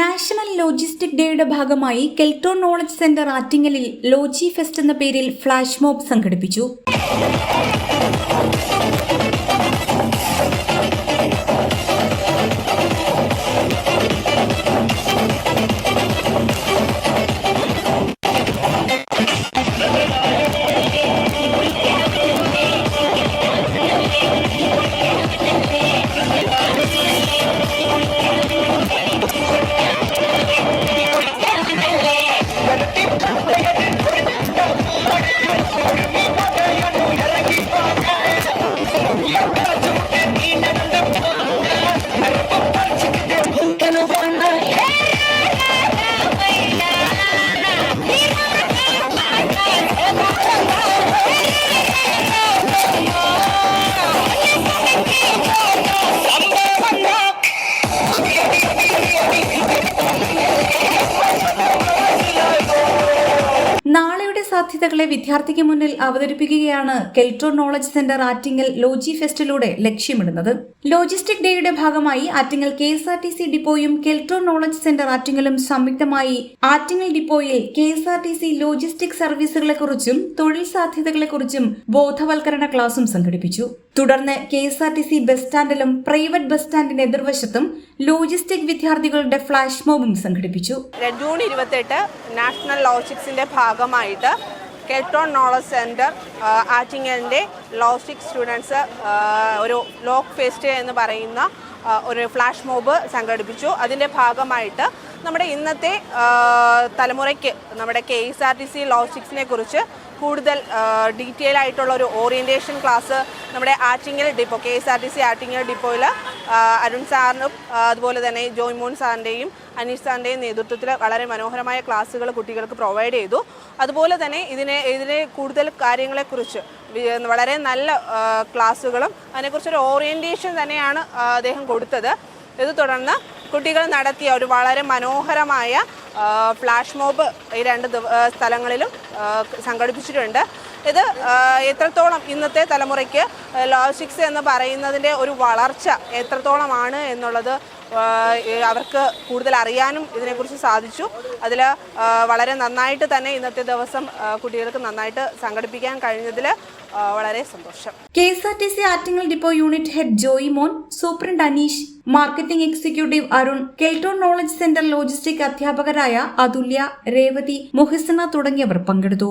National logistic ഡേയുടെ ഭാഗമായി കെൽട്ടോ knowledge centre ആറ്റിങ്ങലിൽ ലോജി ഫെസ്റ്റ് എന്ന പേരിൽ ഫ്ലാഷ് മോബ് സംഘടിപ്പിച്ചു. സാധ്യതകളെ വിദ്യാർത്ഥിക്ക് മുന്നിൽ അവതരിപ്പിക്കുകയാണ് കെൽട്രോ നോളജ് സെന്റർ ആറ്റിങ്ങൽ ലോജി ഫെസ്റ്റിലൂടെ ലക്ഷ്യമിടുന്നത്. ലോജിസ്റ്റിക് ഡേയുടെ ഭാഗമായി Attingal K S R T C ഡിപ്പോയും Keltron knowledge centre ആറ്റിങ്ങലും സംയുക്തമായി ആറ്റിങ്ങൽ ഡിപ്പോയിൽ K S R T C logistic സർവീസുകളെക്കുറിച്ചും തൊഴിൽ സാധ്യതകളെക്കുറിച്ചും ബോധവൽക്കരണ ക്ലാസും സംഘടിപ്പിച്ചു. തുടർന്ന് K S R T C bus സ്റ്റാൻഡിലും private bus സ്റ്റാൻഡിന് എതിർവശത്തും ലോജിസ്റ്റിക് വിദ്യാർത്ഥികളുടെ ഫ്ലാഷ് മോബും സംഘടിപ്പിച്ചു. ജൂൺ ഇരുപത്തെട്ട് നാഷണൽ ലോജിക്സിന്റെ ഭാഗമായിട്ട് കെൽട്രോൺ നോളജ് സെന്റർ ആറ്റിങ്ങലിന്റെ ലോസ്റ്റിക് സ്റ്റുഡൻസ് ഒരു ലോക്ക് ഫെസ്റ്റ് എന്ന് പറയുന്ന ഒരു ഫ്ലാഷ് മോബ് സംഘടിപ്പിച്ചു. അതിന്റെ ഭാഗമായിട്ട് നമ്മുടെ ഇന്നത്തെ തലമുറയ്ക്ക് നമ്മുടെ K S R T C ലോജിസ്റ്റിക്സിനെ കുറിച്ച് കൂടുതൽ ഡീറ്റെയിൽ ആയിട്ടുള്ള ഒരു ഓറിയന്റേഷൻ ക്ലാസ് നമ്മുടെ Attingal depot K S R T C Attingal ഡിപ്പോയിൽ അരുൺ സാറിനും അതുപോലെ തന്നെ ജോയ്മോൻ സാറിന്റെയും അനീഷ് സാറിന്റെയും നേതൃത്വത്തിൽ വളരെ മനോഹരമായ ക്ലാസ്സുകൾ കുട്ടികൾക്ക് പ്രൊവൈഡ് ചെയ്തു. അതുപോലെ തന്നെ ഇതിനെ ഇതിനെ കൂടുതൽ കാര്യങ്ങളെക്കുറിച്ച് വളരെ നല്ല ക്ലാസ്സുകളും അതിനെക്കുറിച്ചൊരു ഓറിയന്റേഷൻ തന്നെയാണ് അദ്ദേഹം കൊടുത്തത്. ഇത് തുടർന്ന് കുട്ടികൾ നടത്തിയ ഒരു വളരെ മനോഹരമായ ഫ്ലാഷ് മോബ് ഈ രണ്ട് സ്ഥലങ്ങളിലും സംഘടിപ്പിച്ചിട്ടുണ്ട്. ഇത് എത്രത്തോളം ഇന്നത്തെ തലമുറയ്ക്ക് ലോജിക്സ് എന്ന് പറയുന്നതിന്റെ ഒരു വളർച്ച എത്രത്തോളമാണ് എന്നുള്ളത് അവർക്ക് കൂടുതൽ അറിയാനും ഇതിനെക്കുറിച്ച് സാധിച്ചു. അതിൽ വളരെ നന്നായിട്ട് തന്നെ ഇന്നത്തെ ദിവസം കുട്ടികൾക്ക് നന്നായിട്ട് സംഘടിപ്പിക്കാൻ കഴിഞ്ഞതിൽ വളരെ സന്തോഷം. K S R T C Attingal depot unit head Joymon superintendent Aneesh marketing executive Arun Keltron knowledge centre logistic അധ്യാപകരായ അതുല്യ രേവതി മുഹിസന തുടങ്ങിയവർ പങ്കെടുത്തു.